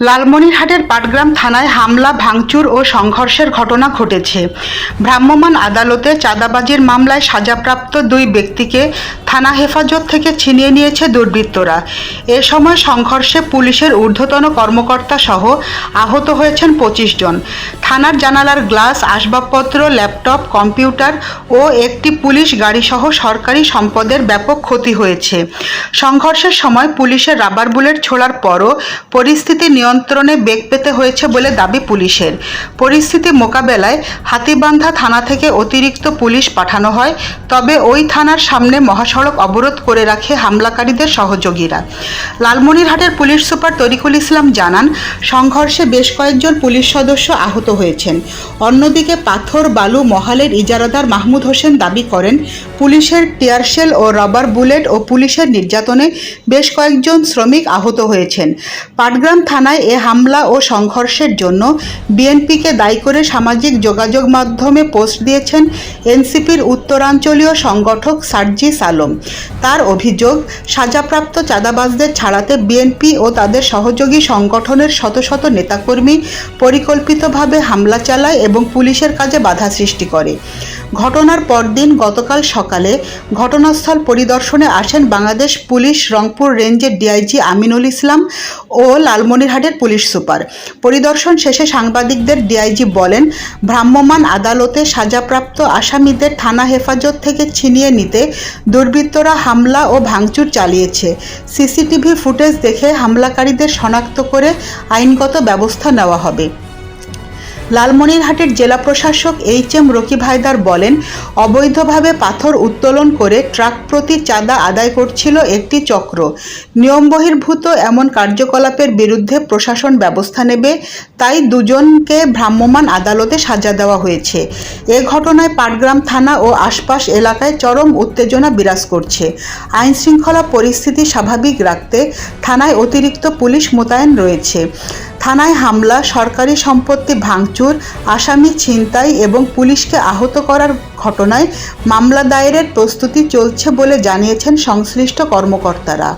লালমনিরহাটের পাটগ্রাম থানায় হামলা, ভাঙচুর ও সংঘর্ষের ঘটনা ঘটেছে। ভ্রাম্যমাণ আদালতে চাঁদাবাজির মামলায় সাজাপ্রাপ্ত দুই ব্যক্তিকে থানা হেফাজত থেকে ছিনিয়ে নিয়েছে দুর্বৃত্তরা। এ সময় সংঘর্ষে পুলিশের ঊর্ধ্বতন কর্মকর্তা সহ আহত হয়েছেন পঁচিশ জন। থানার জানালার গ্লাস, আসবাবপত্র, ল্যাপটপ, কম্পিউটার ও একটি পুলিশ গাড়িসহ সরকারি সম্পদের ব্যাপক ক্ষতি হয়েছে। সংঘর্ষের সময় পুলিশের রাবার বুলেট ছোড়ার পরও পরিস্থিতি নিয়ন্ত্রণে বেগ পেতে হয়েছে বলে দাবি পুলিশের। পরিস্থিতি মোকাবেলায় হাতিবান্ধা থানা থেকে অতিরিক্ত পুলিশ পাঠানো হয়, তবে ওই থানার সামনে মহাসড়ক অবরোধ করে রাখে হামলাকারীদের সহযোগীরা। লালমনিরহাটের পুলিশ সুপার তরিকুল ইসলাম জানান, সংঘর্ষে বেশ কয়েকজন পুলিশ সদস্য আহত হয়েছেন। অন্যদিকে পাথর, বালু, মহালের ইজারাদার মাহমুদ হোসেন দাবি করেন, পুলিশের টিয়ারশেল ও রাবার বুলেট ও পুলিশের নির্যাতনে বেশ কয়েকজন শ্রমিক আহত হয়েছেন। পাটগ্রাম থানায় এ হামলা ও সংঘর্ষের জন্য বিএনপিকে দায়ী করে সামাজিক যোগাযোগ মাধ্যমে পোস্ট দিয়েছেন এনসিপির উত্তরাঞ্চলীয় সংগঠক সার্জিস আলম। তার অভিযোগ, সাজাপ্রাপ্ত চাঁদাবাজদের ছাড়াতে বিএনপি ও তাদের সহযোগী সংগঠনের শত শত নেতাকর্মী পরিকল্পিতভাবে হামলা চালায় এবং পুলিশের কাজে বাধা সৃষ্টি করে। ঘটনার পরদিন গতকাল সকালে ঘটনাস্থল পরিদর্শনে আসেন বাংলাদেশ পুলিশ রংপুর রেঞ্জের ডিআইজি আমিনুল ইসলাম ও লালমনিরহাটের পুলিশ সুপার। পরিদর্শন শেষে সাংবাদিকদের ডিআইজি বলেন, ভ্রাম্যমাণ আদালতে সাজাপ্রাপ্ত আসামিদের থানা হেফাজত থেকে ছিনিয়ে নিতে দুর্বৃত্তরা হামলা ও ভাঙচুর চালিয়েছে। সিসিটিভি ফুটেজ দেখে হামলাকারীদের শনাক্ত করে আইনগত ব্যবস্থা নেওয়া হবে। লালমনিরহাটের জেলা প্রশাসক এইচ এম রকিব হায়দার বলেন, অবৈধভাবে পাথর উত্তোলন করে ট্রাক প্রতি চাঁদা আদায় করছিল একটি চক্র। নিয়ম বহির্ভূত এমন কার্যকলাপের বিরুদ্ধে প্রশাসন ব্যবস্থা নেবে, তাই দুজনকে ভ্রাম্যমাণ আদালতে সাজা দেওয়া হয়েছে। এ ঘটনায় পাটগ্রাম থানা ও আশপাশ এলাকায় চরম উত্তেজনা বিরাজ করছে। আইন শৃঙ্খলা পরিস্থিতি স্বাভাবিক রাখতে থানায় অতিরিক্ত পুলিশ মোতায়েন রয়েছে। থানায় হামলা, সরকারি সম্পত্তি ভাঙচুর, আসামি ছিনতাই এবং পুলিশকে আহত করার ঘটনায় মামলা দায়েরের প্রস্তুতি চলছে বলে জানিয়েছেন সংশ্লিষ্ট কর্মকর্তারা।